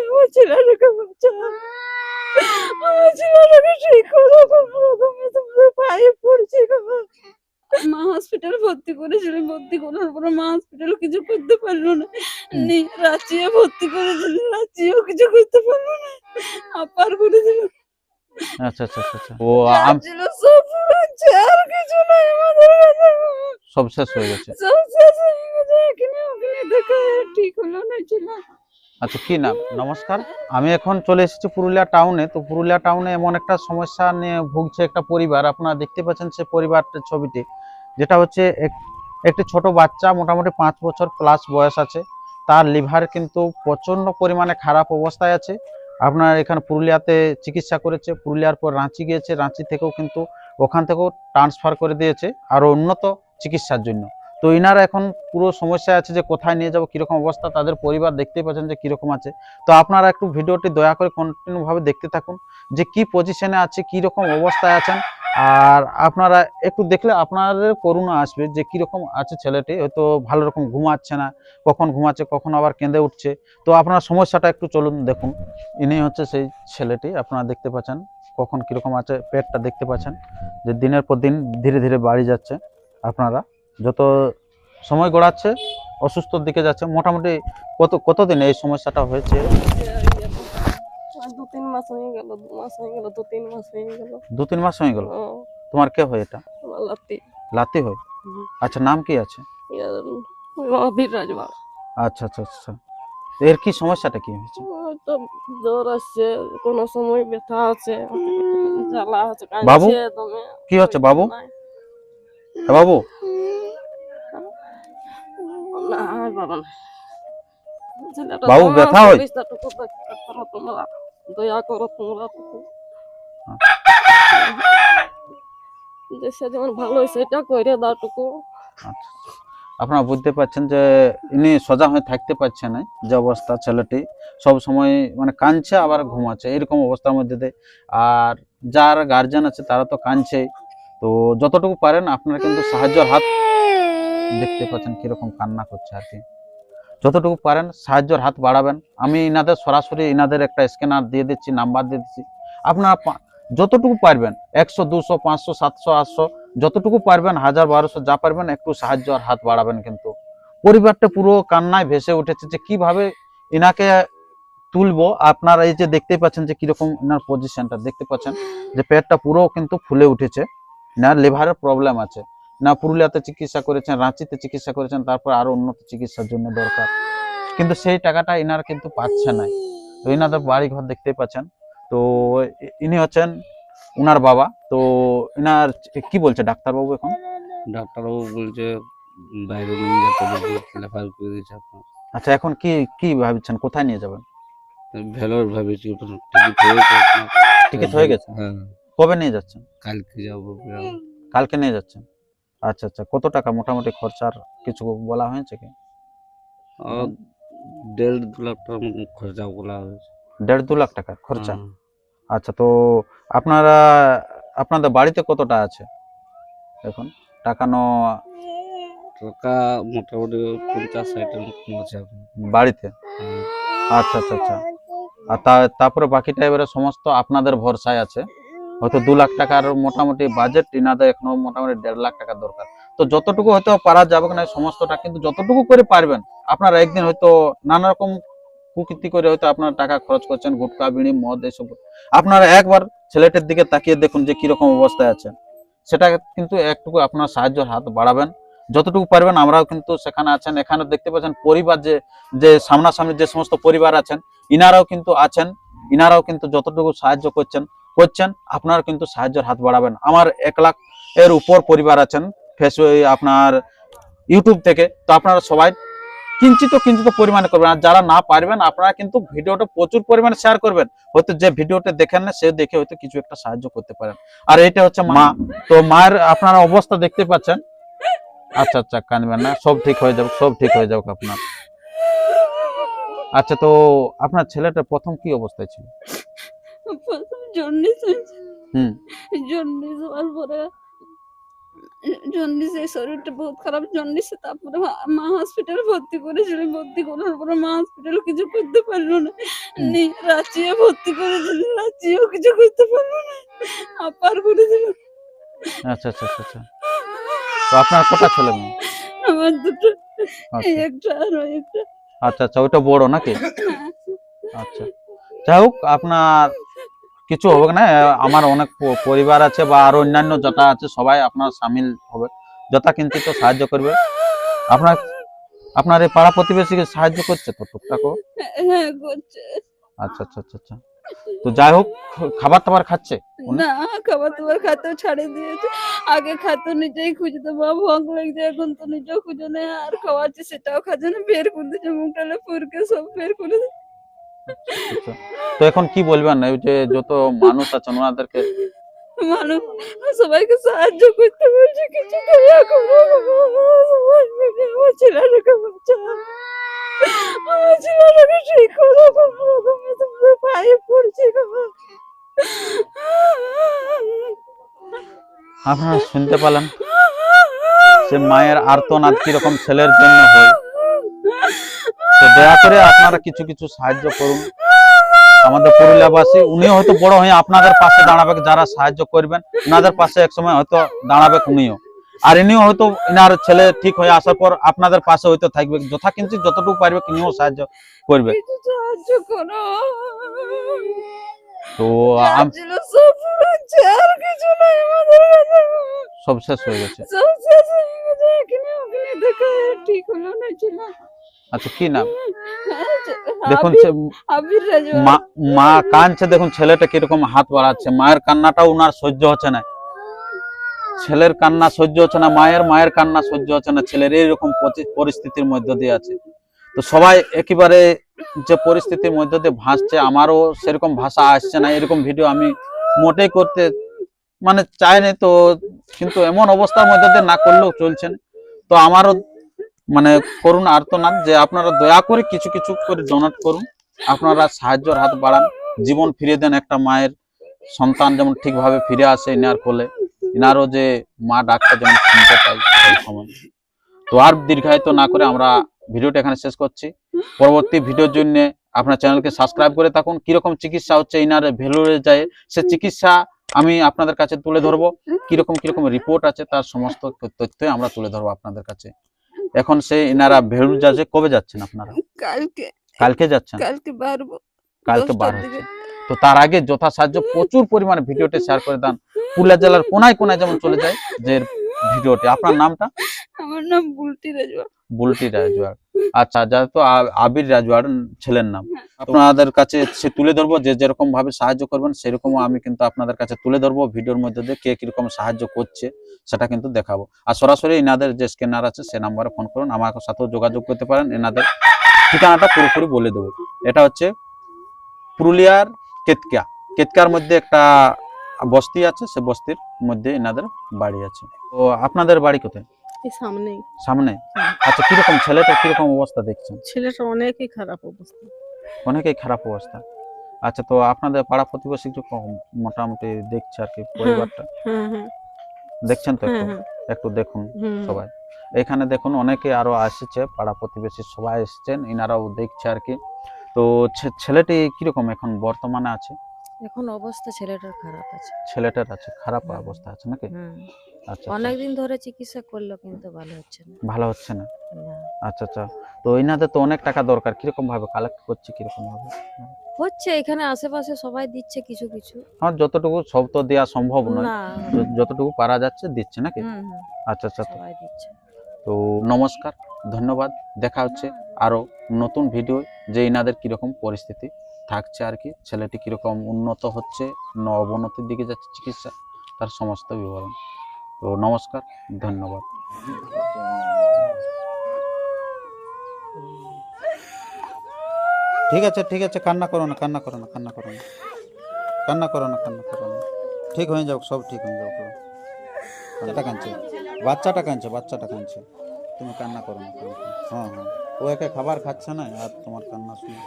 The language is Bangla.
আমার ছেলেটাকে বাঁচাও আমার ছেলেটাকে ঠিক করো কোনো রকমে তোমাদের পায়ে পড়ছি মা হসপিটাল ভর্তি করেছিলেন ভর্তি করার পরে মা হসপিটাল কিছু করতে পারল না। রাঁচিয়ে ভর্তি করেছিল রাঁচিয়েও কিছু করতে পারল না। আপার করেছিল আচ্ছা আচ্ছা আচ্ছা আচ্ছা। ও আম- ছিল সব আর কিছু নাই আমাদের সব শেষ হয়ে গেছে। সব শেষ হয়ে গেছে এখানে ওখানে দেখা আচ্ছা কি নাম? নমস্কার। আমি এখন চলে এসেছি পুরুলিয়া টাউনে। তো পুরুলিয়া টাউনে এমন একটা সমস্যা নিয়ে ভুগছে একটা পরিবার। আপনারা দেখতে পাচ্ছেন সে পরিবারটার ছবিটি। যেটা হচ্ছে এক- একটি ছোট বাচ্চা, মোটামুটি পাঁচ বছর প্লাস বয়স আছে। তার লিভার কিন্তু প্রচণ্ড পরিমাণে খারাপ অবস্থায় আছে। আপনার এখানে পুরুলিয়াতে চিকিৎসা করেছে। পুরুলিয়ার পর রাঁচি গিয়েছে। রাঁচি থেকেও কিন্তু ওখান থেকেও ট্রান্সফার করে দিয়েছে। আরও উন্নত চিকিৎসার জন্য। তো ইনারা এখন পুরো সমস্যা আছে যে কোথায় নিয়ে যাব, কীরকম অবস্থা, তাদের পরিবার দেখতেই পাচ্ছেন যে কীরকম আছে। তো আপনারা একটু ভিডিওটি দয়া করে কন্টিনিউ ভাবে দেখতে থাকুন যে কি পজিশনে আছে কি রকম অবস্থায় আছেন। আর আপনারা একটু দেখলে আপনাদের করুণা আসবে যে কীরকম আছে ছেলেটি, হয়তো ভালো রকম ঘুমাচ্ছে না, কখন ঘুমাচ্ছে, কখন আবার কেঁদে উঠছে। তো আপনার সমস্যাটা একটু চলুন দেখুন। ইনি হচ্ছে সেই ছেলেটি, আপনারা দেখতে পাচ্ছেন কখন কীরকম আছে, পেটটা দেখতে পাচ্ছেন যে দিনের পর দিন ধীরে ধীরে বাড়ি যাচ্ছে আপনারা। যত সময় গড়াচ্ছে অসুস্থর দিকে যাচ্ছে। মোটামুটি কত কতদিন এই সমস্যাটা হয়েছে? দু তিন মাস হয়ে গেল দু মাস হয়ে গেল দু তিন মাস হয়ে গেল। দু তিন মাস হয়ে গেল? তোমার কে হয় এটা? আমার লাতি। লাতি হয়? আচ্ছা নাম কি আছে? আচ্ছা আচ্ছা আচ্ছা। এর কি সমস্যাটা কি হয়েছে? তো জ্বর আসছে কোনো সময় ব্যথা আছে জ্বালা আছে বাবু? কি হচ্ছে বাবু? হ্যাঁ, বাবু? বাবা। না বাবু, ব্যথা হয়? পরিস্থাটুকু দেখতে পারো তোমরা দয়া করো তোমরা দেশে যেমন ভালো হয়েছে এটা করে দাও আপনারা বুঝতে পারছেন যে ইনি সোজা হয়ে থাকতে পারছে না যে অবস্থা ছেলেটি? সব সময় মানে কাঁদছে আবার ঘুমাচ্ছে এরকম অবস্থার মধ্যে দিয়ে। আর যার গার্জেন আছে তারা তো কাঁদছেই তো যতটুকু পারেন আপনারা কিন্তু সাহায্যের হাত দেখতে পাচ্ছেন কীরকম কান্না করছে আর কি। যতটুকু পারেন সাহায্যের হাত বাড়াবেন। আমি ইনাদের সরাসরি ইনাদের একটা স্ক্যানার দিয়ে দিচ্ছি নাম্বার দিয়ে দিচ্ছি। আপনারা যতটুকু পারবেন, একশো, দুশো, পাঁচশো, সাতশো, আটশো, যতটুকু পারবেন, হাজার, বারোশো, যা পারবেন, একটু সাহায্য আর হাত বাড়াবেন কিন্তু। পরিবারটা পুরো কান্নায় ভেসে উঠেছে যে কীভাবে ইনাকে তুলবো। আপনারা এই যে দেখতেই পাচ্ছেন যে কীরকম ইনার পজিশনটা দেখতে পাচ্ছেন যে পেটটা পুরো কিন্তু ফুলে উঠেছে। না লিভারের প্রবলেম আছে। না পুরুলিয়াতে চিকিৎসা করেছেন রাঁচিতে চিকিৎসা করেছেন তারপর আরও উন্নত চিকিৎসার জন্য দরকার। কিন্তু সেই টাকাটা ইনার কিন্তু পাচ্ছে না। তো ইনাদের বাড়ি ঘর দেখতেই পাচ্ছেন। তো ইনি হচ্ছেন উনার বাবা। তো ইনার কি বলছে ডাক্তারবাবু এখন? ডাক্তারবাবু বলছে বাইরে নিয়ে যেতে রেফার করে দিয়েছে আপনার। আচ্ছা এখন কি কি ভাবছেন? কোথায় নিয়ে যাবেন? ভেলোর ভাবেছি টিকিট হয়ে গেছে। হয়ে হ্যাঁ। কবে নিয়ে যাচ্ছেন? কালকে যাব। কালকে নিয়ে যাচ্ছেন? আচ্ছা আচ্ছা। কত টাকা মোটামুটি খরচার কিছু বলা হয়েছে কি? দেড় দু লাখ মতন খরচা বলা হয়েছে। দেড় দু লাখ টাকা খরচা। আচ্ছা তো আপনারা আপনাদের বাড়িতে কতটা আছে এখন? টাকা ন টাকা মোটামুটি পঞ্চাশ ষাটের মতন আছে বাড়িতে। আচ্ছা আচ্ছা আচ্ছা। আর তারপরে বাকিটা এবারে সমস্ত আপনাদের ভরসায় আছে? হয়তো দু লাখ টাকার মোটামুটি বাজেট ইনাদের এখনও মোটামুটি দেড় লাখ টাকা দরকার। তো যতটুকু হয়তো পারা যাবে না সমস্তটা কিন্তু যতটুকু করে পারবেন, আপনারা একদিন হয়তো নানা রকম কুকীর্তি করে হয়তো আপনারা টাকা খরচ করছেন, গুটকা, বিড়ি, মদ, এসব। আপনারা একবার ছেলেটার দিকে তাকিয়ে দেখুন যে কীরকম অবস্থায় আছে সেটা কিন্তু একটুকু আপনার সাহায্যের হাত বাড়াবেন। যতটুকু পারবেন, আমরাও কিন্তু সেখানে আছেন। এখানে দেখতে পাচ্ছেন পরিবার যে যে সামনাসামনি যে সমস্ত পরিবার আছেন, ইনারাও কিন্তু আছেন। ইনারাও কিন্তু যতটুকু সাহায্য করছেন করছেন, আপনারা কিন্তু সাহায্যের হাত বাড়াবেন। আমার এক লাখ এর উপর পরিবার আছেন, ফেসবুক আপনার ইউটিউব থেকে, তো আপনারা সবাই কিঞ্চিত কিঞ্চিত পরিমাণে করবেন। আর যারা না পারবেন, আপনারা কিন্তু ভিডিওটা প্রচুর পরিমাণে শেয়ার করবেন। হয়তো যে ভিডিওটা দেখেন না সে দেখে হয়তো কিছু একটা সাহায্য করতে পারেন। আর এটা হচ্ছে মা, তো মায়ের আপনারা অবস্থা দেখতে পাচ্ছেন। আচ্ছা আচ্ছা কানবেন না, সব ঠিক হয়ে যাবে, সব ঠিক হয়ে যাবে আপনার। আচ্ছা তো আপনার ছেলেটা প্রথম কি অবস্থায় ছিল? জন্ডিস হয়েছে। জন্ডিস হওয়ার পরে জন্ডিসে শরীরটা বহুত খারাপ জন্ডিসে তারপরে মা- হসপিটালে ভর্তি করেছিল। ভর্তি করার পরে মা হসপিটালে কিছু করতে পারল না। রাঁচিও ভর্তি করেছিল রাঁচিও কিছু করতে পারল না। আপার করেছিল আচ্ছা আচ্ছা আচ্ছা আচ্ছা। তো আপনার কটা ছেলে মেয়ে? আমার দুটো। আচ্ছা। একটা আর একটা। আচ্ছা আচ্ছা ওইটা বড় নাকি? আচ্ছা। যাই হোক আপনার কিছু হবে না আমার অনেক পরিবার আছে বা আর অন্যান্য যটা আছে সবাই আপনার সামিল হবে যথা যথাকিঞ্চিত সাহায্য করবে। আপনার আপনার এই পাড়া প্রতিবেশীকে সাহায্য করছে তো টুকটাকও হ্যাঁ আচ্ছা আচ্ছা আচ্ছা আচ্ছা। তো যাই হোক খাবার টাবার খাচ্ছে? না খাবার তোমার খাতেও ছাড়ে দিয়েছে। আগে খাতো নিজেই খুঁজতো বা ভোগ লাগছে এখন তো নিজেও খুঁজে নেই আর খাওয়াচ্ছে সেটাও খাচ্ছে না। বের করে দিচ্ছে মুখটালে ফুরকে সব বের করে দিচ্ছে। তো এখন কি বলবেন যে যত মানুষ আছেন ওনাদেরকে মানুষ সবাইকে সাহায্য করতে বলছে কিছু দয়া করো সবাই মিলে আমার ছেলেটাকে বাঁচাও। আমার ছেলেটাকে ঠিক করো কোনো রকমে তোমাদের পায়ে পড়ছি আপনারা শুনতে পেলেন সে মায়ের আর্তনাদ কীরকম ছেলের জন্য হয়। তো দয়া করে আপনারা কিছু কিছু সাহায্য করুন। আমাদের পুরুলিয়াবাসী উনিও হয়তো বড় হয়ে আপনাদের পাশে দাঁড়াবে যারা সাহায্য করবেন ওনাদের পাশে একসময় হয়তো দাঁড়াবে উনিও। আর ইনিও হয়তো ইনার ছেলে ঠিক হয়ে আসার পর আপনাদের পাশে হয়তো থাকবে যথাকিঞ্চিত যতটুকু পারবে ইনিও সাহায্য করবে। তো সব শেষ হয়ে গেছে। ঠিক হলো না ছিল আচ্ছা কি নাম? দেখুন মা কাঁদছে দেখুন ছেলেটা কীরকম হাত বাড়াচ্ছে। মায়ের কান্নাটাও উনার সহ্য হচ্ছে না। ছেলের কান্না সহ্য হচ্ছে না মায়ের মায়ের কান্না সহ্য হচ্ছে না ছেলের এইরকম পরিস্থিতির মধ্য দিয়ে আছে। তো সবাই একেবারে যে পরিস্থিতির মধ্য দিয়ে ভাসছে আমারও সেরকম ভাষা আসছে না এরকম ভিডিও আমি মোটেই করতে মানে চাইনি তো কিন্তু এমন অবস্থার মধ্যে দিয়ে না করলেও চলছে না। তো আমারও মানে করুন আর্তনাদ যে আপনারা দয়া করে কিছু কিছু করে ডোনেট করুন। আপনারা সাহায্যের হাত বাড়ান। জীবন ফিরিয়ে দেন একটা মায়ের সন্তান যেমন ঠিকভাবে ফিরে আসে ইনার কোলে। ইনারও যে মা ডাকটা যেমন শুনতে পাই তো আর দীর্ঘায়িত না করে আমরা ভিডিওটা এখানে শেষ করছি। পরবর্তী ভিডিওর জন্য আপনার চ্যানেলকে সাবস্ক্রাইব করে থাকুন। কীরকম চিকিৎসা হচ্ছে ইনার ভেলুরে যায়, সে চিকিৎসা আমি আপনাদের কাছে তুলে ধরবো। কীরকম কীরকম রিপোর্ট আছে তার সমস্ত তথ্যই আমরা তুলে ধরবো আপনাদের কাছে। এখন সেই ইনারা ভেলুর যাচ্ছে কবে যাচ্ছেন আপনারা? কালকে। কালকে যাচ্ছেন? কালকে বাড়বো কালকে বার হচ্ছে তো তার আগে যথা সাহায্য প্রচুর পরিমাণে ভিডিওটি শেয়ার করে দেন। পুরুলিয়া জেলার কোনায় কোনায় যেমন চলে যায় যে ভিডিওটি। আপনার নামটা? আমার নাম বুলটি রাজু। বুলটি রাজওয়ার। আচ্ছা যেহেতু তো আবির রাজওয়ার ছেলের নাম। আপনাদের কাছে সে তুলে ধরবো যে যেরকম ভাবে সাহায্য করবেন সেরকম আমি কিন্তু আপনাদের কাছে তুলে ধরবো ভিডিওর মধ্যে দিয়ে কে কীরকম সাহায্য করছে সেটা কিন্তু দেখাবো। আর সরাসরি এনাদের যে স্ক্যানার আছে সে নাম্বারে ফোন করুন আমার সাথেও যোগাযোগ করতে পারেন এনাদের ঠিকানাটা পুরোপুরি বলে দেবো। এটা হচ্ছে পুরুলিয়ার কেতকা কেতকার মধ্যে একটা বস্তি আছে সে বস্তির মধ্যে এনাদের বাড়ি আছে। তো আপনাদের বাড়ি কোথায়? এই সামনেই। সামনে? আচ্ছা কীরকম ছেলেটা কীরকম অবস্থা দেখছেন? ছেলেটা অনেকই খারাপ অবস্থা। অনেকেই খারাপ অবস্থা। আচ্ছা তো আপনাদের পাড়া প্রতিবেশী একটু মোটামুটি দেখছে আর কি পরিবারটা? দেখছেন তো একটু? একটু দেখুন সবাই। এখানে দেখুন অনেকে আরও আসছে পাড়া প্রতিবেশী সবাই এসছেন ইনারাও দেখছে আর কি। তো ছেলেটি কীরকম এখন বর্তমানে আছে? এখন অবস্থা ছেলেটার খারাপ আছে। ছেলেটার আছে খারাপ অবস্থা আছে নাকি? আচ্ছা আচ্ছা। অনেকদিন ধরে চিকিৎসা করল কিন্তু ভালো হচ্ছে না। ভালো হচ্ছে না। আচ্ছা আচ্ছা। তো ইনাদের তো অনেক টাকা দরকার কীরকম ভাবে কালেক্ট করছে কীরকম ভাবে হচ্ছে এখানে আশেপাশে সবাই দিচ্ছে কিছু কিছু। আমার যতটুকু সব তো দেওয়া সম্ভব নয়। যতটুকু পারা যাচ্ছে দিচ্ছে নাকি? আচ্ছা আচ্ছা তো সবাই দিচ্ছে। তো নমস্কার ধন্যবাদ। দেখা হচ্ছে আরও নতুন ভিডিও যে ইনাদের কীরকম পরিস্থিতি। থাকছে আর কি। ছেলেটি কীরকম উন্নত হচ্ছে না অবনতির দিকে যাচ্ছে চিকিৎসা, তার সমস্ত বিবরণ। তো নমস্কার, ধন্যবাদ। ঠিক আছে ঠিক আছে, কান্না করো না, কান্না করো না, কান্না করো না। কান্না করো না, কান্না করো না। ঠিক হয়ে যাও সব ঠিক হয়ে যাও বাচ্চাটা কাঁদছে। বাচ্চাটা কাঁদছে বাচ্চাটা কাঁদছে। তুমি কান্না করো না। হ্যাঁ হ্যাঁ। ও একে খাবার খাচ্ছে না, আর তোমার কান্না শুনে।